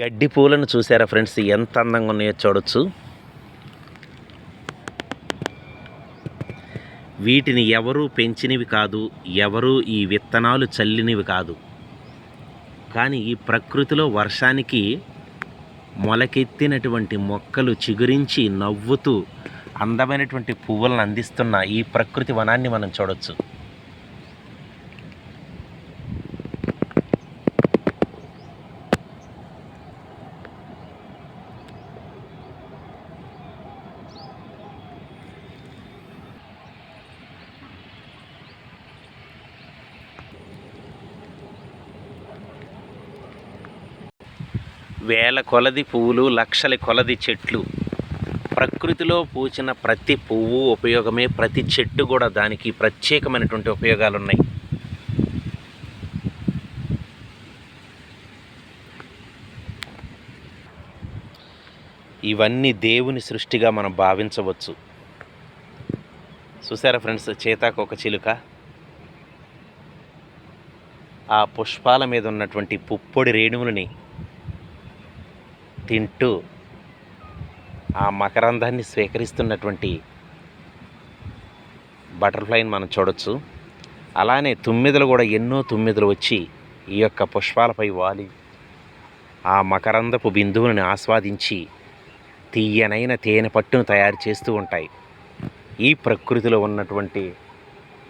గడ్డి పూలను చూసారా ఫ్రెండ్స్? ఎంత అందంగా ఉన్నాయో చూడొచ్చు. వీటిని ఎవరూ పెంచినవి కాదు ఎవరూ ఈ విత్తనాలు చల్లినవి కాదు. కానీ ఈ ప్రకృతిలో వర్షానికి మొలకెత్తినటువంటి మొక్కలు చిగురించి నవ్వుతూ అందమైనటువంటి పువ్వులను అందిస్తున్న ఈ ప్రకృతి వనాన్ని మనం చూడొచ్చు. వేల కొలది పువ్వులు లక్షల కొలది చెట్లు. ప్రకృతిలో పూచిన ప్రతి పువ్వు ఉపయోగమే ప్రతి చెట్టు కూడా దానికి ప్రత్యేకమైనటువంటి ఉపయోగాలు ఉన్నాయి ఇవన్నీ దేవుని సృష్టిగా మనం భావించవచ్చు. చూసారా ఫ్రెండ్స్ చేతాకొక చిలుక? ఆ పుష్పాల మీద ఉన్నటువంటి పుప్పొడి రేణువులని తింటూ ఆ మకరందాన్ని స్వీకరిస్తున్నటువంటి బటర్ఫ్లైని మనం చూడొచ్చు. అలానే తుమ్మిదలు కూడా ఎన్నో తుమ్మిదలు వచ్చి ఈ యొక్క పుష్పాలపై వాలి. ఆ మకరందపు బిందువులను ఆస్వాదించి తీయనైన తేనె పట్టును తయారు చేస్తూ ఉంటాయి. ఈ ప్రకృతిలో ఉన్నటువంటి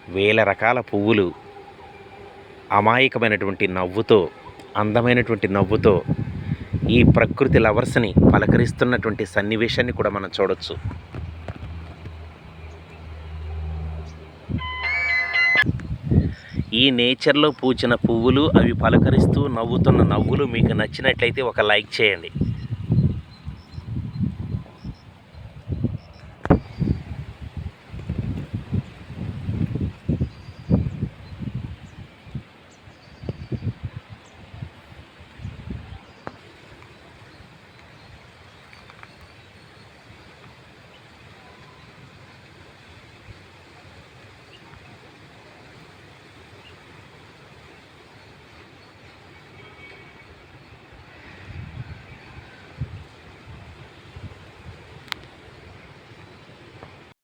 వేల రకాల పువ్వులు అమాయకమైనటువంటి నవ్వుతో అందమైనటువంటి నవ్వుతో ఈ ప్రకృతి లవర్స్ని పలకరిస్తున్నటువంటి సన్నివేశాన్ని కూడా మనం చూడొచ్చు. ఈ నేచర్లో పూచిన పువ్వులు అవి పలకరిస్తూ నవ్వుతున్న నవ్వులు మీకు నచ్చినట్లయితే ఒక లైక్ చేయండి.